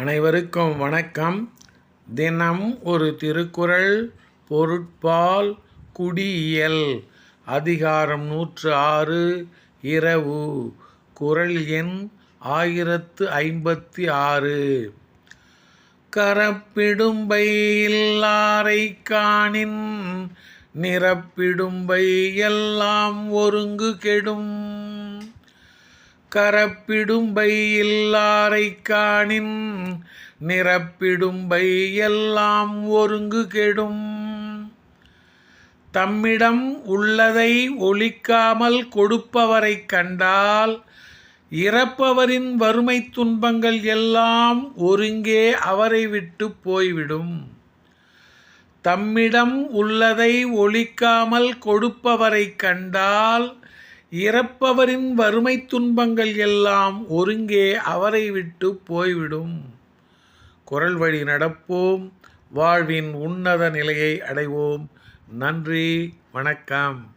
அனைவருக்கும் வணக்கம். தினம் ஒரு திருக்குறள் பொருட்பால் குடியியல். அதிகாரம் நூற்று ஆறு இரவு. குறள் எண் ஆயிரத்து ஐம்பத்தி ஆறு. கரப்பிடும்பை இல்லாரை காணின் நிரப்பிடும்பை எல்லாம் ஒருங்கு கெடும். கரப்பிடும்பை இல்லாரை காணின் நிரப்பிடும்பை எல்லாம் ஒருங்கு கெடும் தம்மிடம் உள்ளதை ஒழிக்காமல் கொடுப்பவரை கண்டால் இறப்பவரின் வறுமை துன்பங்கள் எல்லாம் ஒருங்கே அவரை விட்டு போய்விடும். தம்மிடம் உள்ளதை ஒழிக்காமல் கொடுப்பவரை கண்டால் இறப்பவரின் வறுமை துன்பங்கள் எல்லாம் ஒருங்கே அவரை விட்டு போய்விடும். குரல் வழி நடப்போம். வாழ்வின் உன்னத நிலையை அடைவோம். நன்றி. வணக்கம்.